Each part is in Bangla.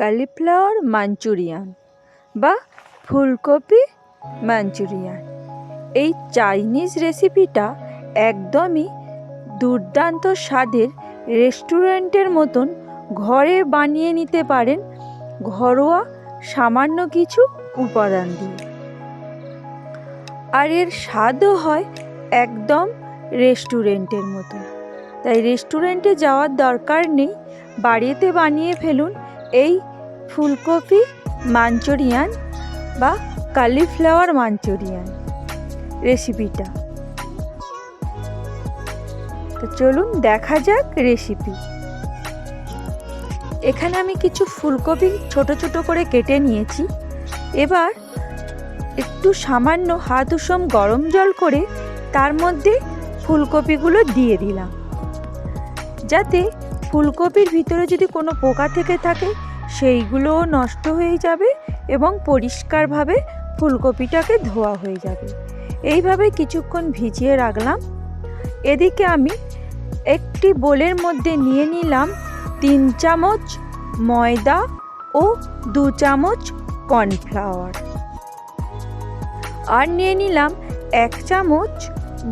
কালিফ্লাওয়ার মাঞ্চুরিয়ান বা ফুলকপি মাঞ্চুরিয়ান এই চাইনিজ রেসিপিটা একদমই দুর্দান্ত স্বাদের রেস্টুরেন্টের মতন ঘরে বানিয়ে নিতে পারেন ঘরোয়া সামান্য কিছু উপাদান দিয়ে। আর এর স্বাদও হয় একদম রেস্টুরেন্টের মতন। তাই রেস্টুরেন্টে যাওয়ার দরকার নেই, বাড়িতে বানিয়ে ফেলুন এই ফুলকপি, মাঞ্চুরিয়ান বা কালিফ্লাওয়ার মাঞ্চুরিয়ান রেসিপিটা তো চলুন দেখা যাক রেসিপি এখানে আমি কিছু ফুলকপি ছোট ছোট করে কেটে নিয়েছি। এবার একটু সামান্য হাত উষম গরম জল করে তার মধ্যে ফুলকপিগুলো দিয়ে দিলাম। যাতে ফুলকপির ভিতরে যদি কোনো পোকা থেকে থাকে সেইগুলোও নষ্ট হয়ে যাবে এবং পরিষ্কারভাবে ফুলকপিটাকে ধোয়া হয়ে যাবে। এইভাবে কিছুক্ষণ ভিজিয়ে রাখলাম। এদিকে আমি একটি বোলের মধ্যে নিয়ে নিলাম তিন চামচ ময়দা ও দু চামচ কর্নফ্লাওয়ার। আর নিয়ে নিলাম এক চামচ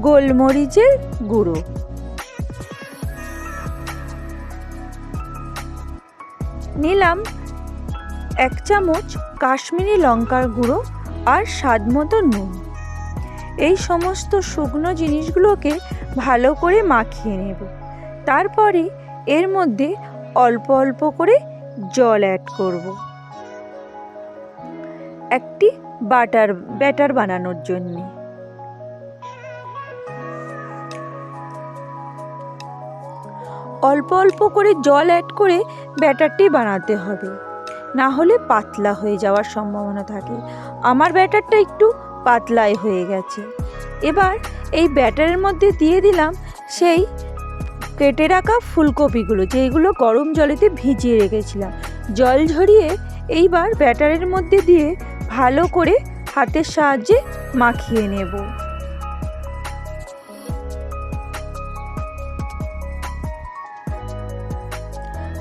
গোলমরিচের গুঁড়ো। নিলাম এক চামচ কাশ্মীরি লঙ্কার গুঁড়ো আর স্বাদ মতো নুন। এই সমস্ত শুকনো জিনিসগুলোকে ভালো করে মাখিয়ে নেব। তারপরে এর মধ্যে অল্প অল্প করে জল অ্যাড করব। একটি বাটার, ব্যাটার বানানোর জন্যে। অল্প অল্প করে জল অ্যাড করে ব্যাটারটি বানাতে হবে। না হলে পাতলা হয়ে যাওয়ার সম্ভাবনা থাকে। আমার ব্যাটারটা একটু পাতলাই হয়ে গেছে। এবার এই ব্যাটারের মধ্যে দিয়ে দিলাম সেই কেটে রাখা ফুলকপিগুলো যেইগুলো গরম জলেতে ভিজিয়ে রেখেছিলাম। জল ঝরিয়ে এইবার ব্যাটারের মধ্যে দিয়ে ভালো করে হাতের সাহায্যে মাখিয়ে নেব।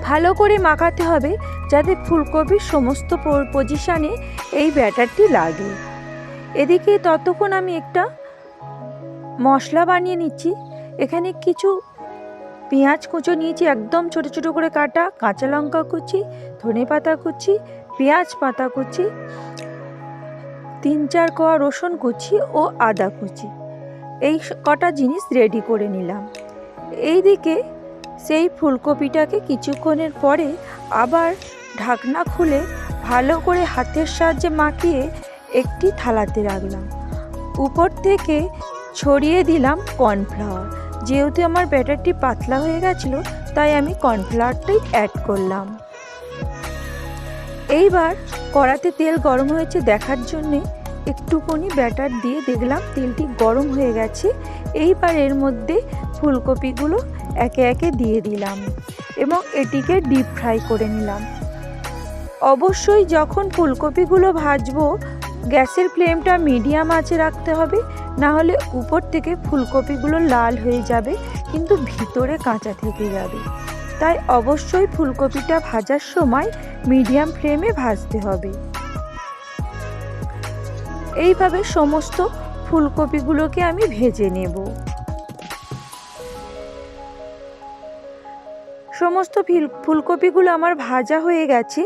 ভালো করে মাখাতে হবে যাতে ফুলকপির সমস্ত পজিশানে এই ব্যাটারটি লাগে। এদিকে ততক্ষণ আমি একটা মশলা বানিয়ে নিচ্ছি। এখানে কিছু পেঁয়াজ কুচো নিয়েছি, একদম ছোট ছোট করে কাটা, কাঁচা লঙ্কা কুচি, ধনে পাতা কুচি, পেঁয়াজ পাতা কুচি, তিন চার কোয়া রসুন কুচি ও আদা কুচি। এই কটা জিনিস রেডি করে নিলাম। এইদিকে সেই ফুলকপিটাকে কিছুক্ষণের পরে আবার ঢাকনা খুলে ভালো করে হাতের সাহায্যে মাখিয়ে একটি থালাতে রাখলাম। উপর থেকে ছড়িয়ে দিলাম কর্নফ্লাওয়ার। যেহেতু আমার ব্যাটারটি পাতলা হয়ে গেছিল, তাই আমি কর্নফ্লাওয়ারটাই অ্যাড করলাম। এইবার কড়াতে তেল গরম হয়েছে দেখার জন্যে একটুখানি ব্যাটার দিয়ে দেখলাম তেলটি গরম হয়ে গেছে। এইবার এর মধ্যে ফুলকপিগুলো একে একে দিয়ে দিলাম এবং এটিকে ডিপ ফ্রাই করে নিলাম। অবশ্যই যখন ফুলকপিগুলো ভাজবো, গ্যাসের ফ্লেমটা মিডিয়াম আঁচে রাখতে হবে, না হলে উপর থেকে ফুলকপিগুলো লাল হয়ে যাবে, কিন্তু ভিতরে কাঁচা থেকে যাবে। তাই অবশ্যই ফুলকপিটা ভাজার সময় মিডিয়াম ফ্লেমে ভাজতে হবে। এইভাবে সমস্ত ফুলকপিগুলোকে আমি ভেজে নেব। সমস্ত ফিল, ফুলকপিগুলো আমার ভাজা হয়ে গেছে।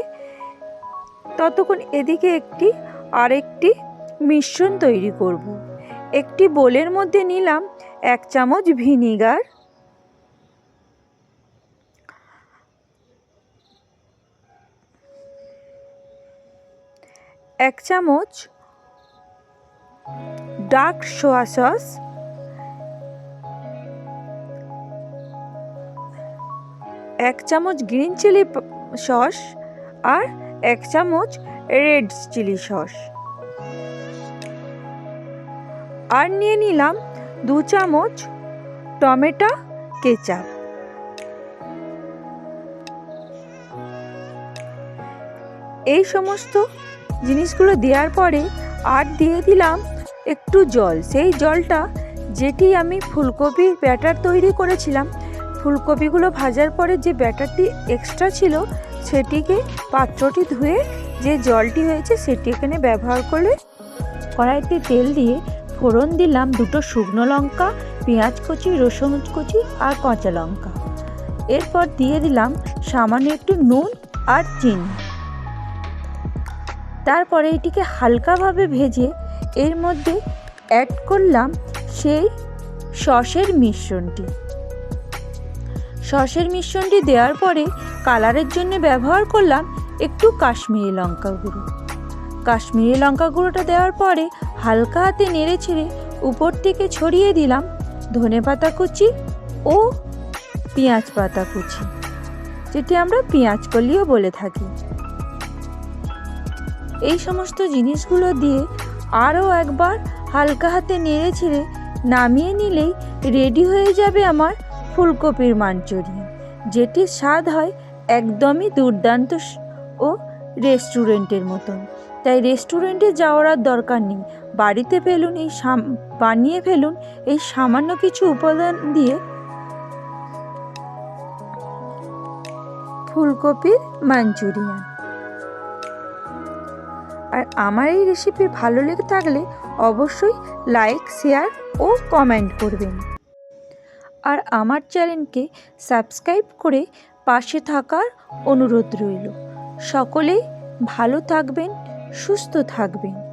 ততক্ষণ এদিকে একটি, আরেকটি মিশ্রণ তৈরি করব। একটি বোলের মধ্যে নিলাম এক চামচ ভিনিগার। এক চামচ ডার্ক সোয়া সস। এক চামচ গ্রিন চিলি সস আর এক চামচ রেড চিলি সস। আর নিয়ে নিলাম দু চামচ টমেটো কেচাপ। এই সমস্ত জিনিসগুলো দেওয়ার পরে আর দিয়ে দিলাম একটু জল। সেই জলটা যেটি আমি ফুলকপির ব্যাটার তৈরি করেছিলাম ফুলকপিগুলো ভাজার পরে যে ব্যাটারটি এক্সট্রা ছিল, সেটিকে পাত্রটি ধুয়ে যে জলটি হয়েছে সেটি এখানে ব্যবহার করলে কড়াইতে তেল দিয়ে ফোড়ন দিলাম দুটো শুকনো লঙ্কা, পেঁয়াজ কুচি, রসুন কুচি আর কাঁচা লঙ্কা। এরপর দিয়ে দিলাম সামান্য একটু নুন আর চিনি। তারপরে এটিকে হালকাভাবে ভেজে এর মধ্যে অ্যাড করলাম সেই সসের মিশ্রণটি। সসের মিশ্রণটি দেওয়ার পরে কালারের জন্য ব্যবহার করলাম একটু কাশ্মীরি লঙ্কা গুঁড়ো। কাশ্মীরি লঙ্কা গুঁড়োটা দেওয়ার পরে হালকা হাতে নেড়ে ছেড়ে উপর থেকে ছড়িয়ে দিলাম ধনে পাতা কুচি ও পেঁয়াজ পাতা কুচি, যেটি আমরা পেঁয়াজ কলিও বলে থাকি। এই সমস্ত জিনিসগুলো দিয়ে আরও একবার হালকা হাতে নেড়ে ছেড়ে নামিয়ে নিলেই রেডি হয়ে যাবে আমার ফুলকপির মাঞ্চুরিয়ান, যেটির স্বাদ হয় একদমই দুর্দান্ত ও রেস্টুরেন্টের মতন। তাই রেস্টুরেন্টে যাওয়ার আর দরকার নেই। বাড়িতে ফেলুন এই বানিয়ে ফেলুন এই সামান্য কিছু উপাদান দিয়ে ফুলকপির মাঞ্চুরিয়ান। আর আমার এই রেসিপি ভালো লেগে থাকলে অবশ্যই লাইক, শেয়ার ও কমেন্ট করবেন। আর আমার চ্যানেলকে সাবস্ক্রাইব করে পাশে থাকার অনুরোধ রইল। সকলেই ভালো থাকবেন সুস্থ থাকবেন।